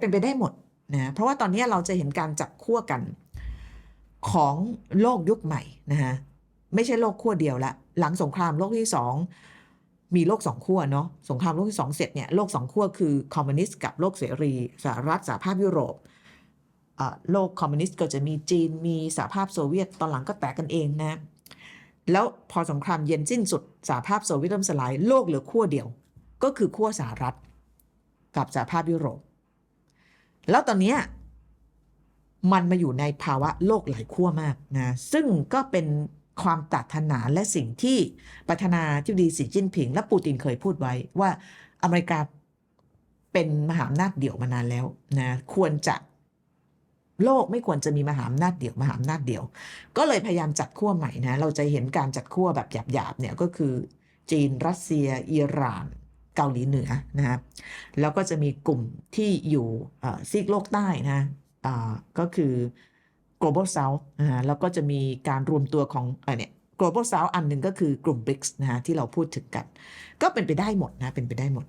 เป็นไปได้หมดนะเพราะว่าตอนนี้เราจะเห็นการจับขั้วกันของโลกยุคใหม่นะฮะไม่ใช่โลกขั้วเดียวละหลังสงครามโลกที่สองมีโลกสองขั้วเนาะสงครามโลกที่สองเสร็จเนี่ยโลกสองขั้วคือคอมมิวนิสต์กับโลกเสรีสหรัฐสหภาพยุโรปโลกคอมมิวนิสต์ก็จะมีจีนมีสหภาพโซเวียตตอนหลังก็แตกกันเองนะแล้วพอสงครามเย็นสิ้นสุดสหภาพโซเวียตล่มสลายโลกเหลือขั้วเดียว ก็คือขั้วสหรัฐ กับสหภาพยุโรป แล้วตอนนี้มันมาอยู่ในภาวะโลกหลายขั้วมากนะ ซึ่งก็เป็นความปรารถนาและสิ่งที่ประธานาธิบดีสีจิ้นผิง และปูตินเคยพูดไว้ว่าอเมริกาเป็นมหาอำนาจเดี่ยวมานานแล้วนะควรจะโลกไม่ควรจะมีมหาอำนาจเดี่ยวมหาอำนาจเดี่ยว ก็เลยพยายามจัดขั้วใหม่นะ เราจะเห็นการจัดขั้วแบบหยาบๆเนี่ยก็คือจีนรัสเซีย อิหร่าน เกาหลีเหนือนะครับแล้วก็จะมีกลุ่มที่อยู่ซีกโลกใต้นะก็คือ global south นะแล้วก็จะมีการรวมตัวของเอ่อเนี่ย global south อันหนึ่งก็คือกลุ่ม BRICS นะฮะที่เราพูดถึงกัน ก็เป็นไปได้หมดนะเป็นไปได้หมด